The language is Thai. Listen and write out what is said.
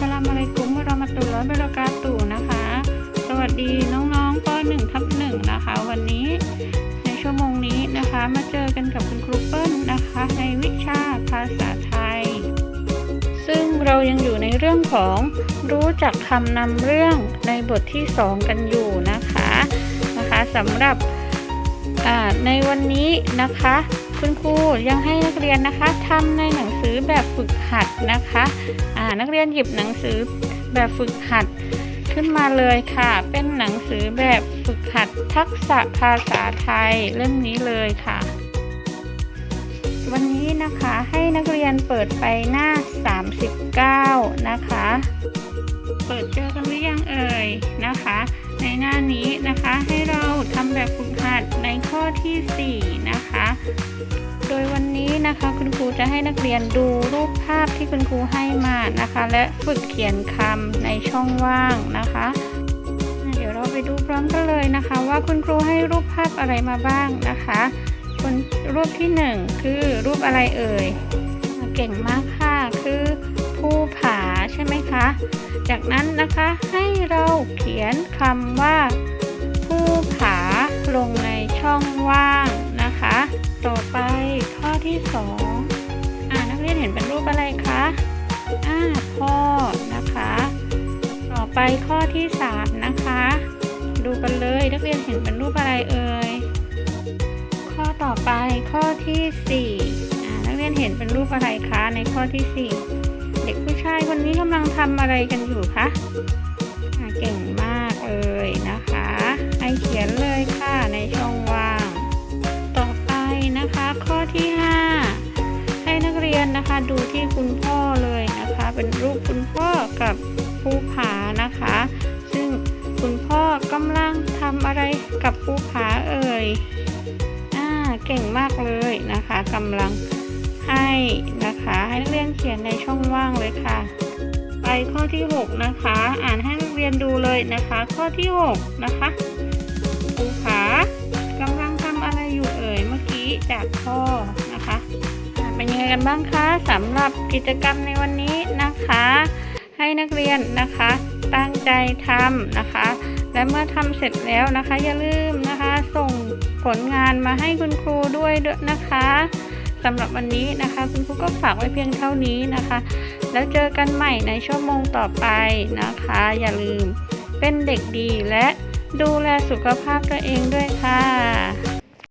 สลามอะลัยกุมเรามะตุลลอฮ์วะบะเรากาตุฮ์นะคะ สวัสดีน้องๆป .1 ทับ1นะคะ วันนี้ในชั่วโมงนี้นะคะ มาเจอกันกับคุณครูเปิ้ลนะคะ ในวิชาภาษาไทย ซึ่งเรายังอยู่ในเรื่องของรู้จักคำนำเรื่องในบทที่ 2 กันอยู่นะคะนะคะสำหรับในวันนี้นะคะ คุณครูยังให้นักเรียนนะคะทำในหนังสือแบบฝึกหัดนะคะอ่านักเรียนหยิบหนังสือแบบฝึกหัดขึ้นมาเลยค่ะ เป็นหนังสือแบบฝึกหัดทักษะภาษาไทยเล่มนี้เลยค่ะ วันนี้นะคะให้นักเรียนเปิดไปหน้า 39 นะคะ เปิดเจอกันหรือยังเอ่ยนะคะ ในหน้านี้นะคะให้เราทำแบบฝึกหัดในข้อทีสี่4 นะคะ โดยวันนี้นะคะคุณครูจะให้นักเรียนดูรูปภาพที่คุณครูให้มานะคะ และฝึกเขียนคำในช่องว่างนะคะ เดี๋ยวเราไปดูพร้อมกันเลยนะคะ ว่าคุณครูให้รูปภาพอะไรมาบ้างนะคะคนรูปที่หนึ่งคือรูปอะไรเอ่ย เก่งมากค่ะ คือภูผาใช่ไหมคะ จากนั้นนะคะให้เราเขียนคำว่า ป็นรูปอะไรคะอ่าพ่อนะคะ ต่อไปข้อที่สามนะคะ ดูกันเลยนักเรียนเห็นเป็นรูปอะไรเอ่ย ข้อต่อไปข้อที่สี่อ่านักเรียนเห็นเป็นรูปอะไรคะในข้อที่สี่เด็กผู้ชายคนนี้กำลังทำอะไรกันอยู่คะ นะคะ ดูที่คุณพ่อเลยนะคะ เป็นรูปคุณพ่อกับภูผานะคะ ซึ่งคุณพ่อกำลังทำอะไรกับภูผาเอ่ยอ่าเก่งมากเลยนะคะกำลังให้นะคะให้นักเรียนเขียนในช่องว่างเลยค่ะ ไปข้อที่ 6 นะคะ อ่านให้นักเรียนดูเลยนะคะ ข้อที่ 6 นะคะภูผากำลังทำอะไรอยู่เอ่ยเมื่อกี้จากพ่อ กันบ้างคะสำหรับกิจกรรมในวันนี้นะคะ ให้นักเรียนนะคะ ตั้งใจทำนะคะ และเมื่อทำเสร็จแล้วนะคะ อย่าลืมนะคะ ส่งผลงานมาให้คุณครูด้วยด้วยนะคะสำหรับวันนี้นะคะ คุณครูก็ฝากไว้เพียงเท่านี้นะคะ แล้วเจอกันใหม่ในชั่วโมงต่อไปนะคะ อย่าลืมเป็นเด็กดีและดูแลสุขภาพตัวเองด้วยค่ะ